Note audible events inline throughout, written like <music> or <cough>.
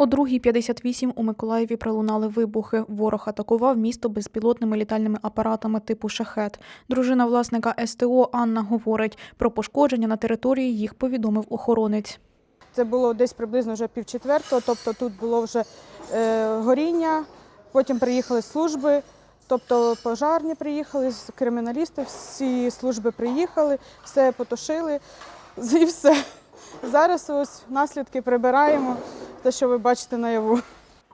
О 2.58 у Миколаєві пролунали вибухи. Ворог атакував місто безпілотними літальними апаратами типу шахет. Дружина власника СТО Анна говорить, про пошкодження на території їх повідомив охоронець. Це було десь приблизно вже пів четвертого, тобто тут було вже е, горіння, потім приїхали служби, тобто пожарні приїхали, криміналісти, всі служби приїхали, все потушили <laughs> і все. Зараз ось наслідки прибираємо, те, що ви бачите наяву.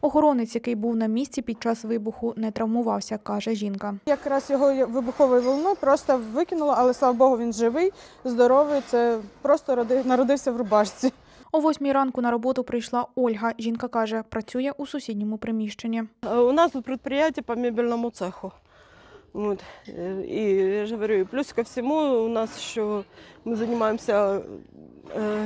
Охоронець, який був на місці під час вибуху, не травмувався, каже жінка. Якраз його вибуховою волну просто викинуло, але слава Богу, він живий, здоровий. Це просто роди- народився в рубашці. О восьмій ранку на роботу прийшла Ольга. Жінка каже, працює у сусідньому приміщенні. Э, У нас тут предприятие по мебельному цеху. Вот. э, И я же говорю, и плюс ко всему у нас еще мы занимаемся э,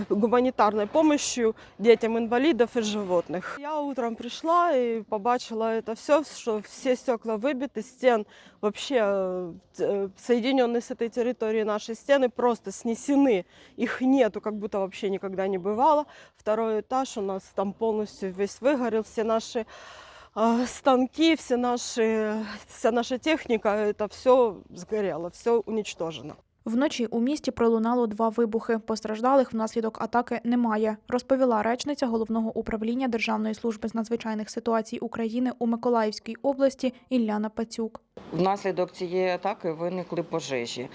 гуманитарной помощью детям инвалидов и животных. Я утром пришла и побачила это все, что все стекла выбиты, стен вообще э, т- соединенные с этой территорией наши стены просто снесены. Их нету, как будто вообще никогда не бывало. Второй этаж у нас там полностью весь выгорел, все наши а, станки, все наши, вся наша техника, это все сгорело, все уничтожено. Вночі у місті пролунало два вибухи. Постраждалих внаслідок атаки немає, розповіла речниця головного управління Державної служби з надзвичайних ситуацій України у Миколаївській області Ілляна Пацюк. Внаслідок цієї атаки виникли пожежі.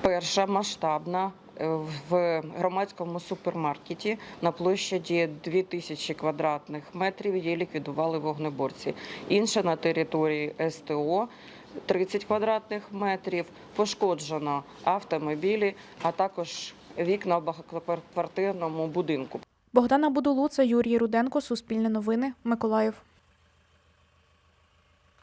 Перша масштабна е, в громадському супермаркеті на площаді 2000 квадратних метрів її ліквідували вогнеборці. Інша на території СТО 30 квадратних метрів. Пошкоджено автомобілі, а також вікна в багатоквартирному будинку. Богдана Будулуца, Юрій Руденко, Суспільне новини, Миколаїв.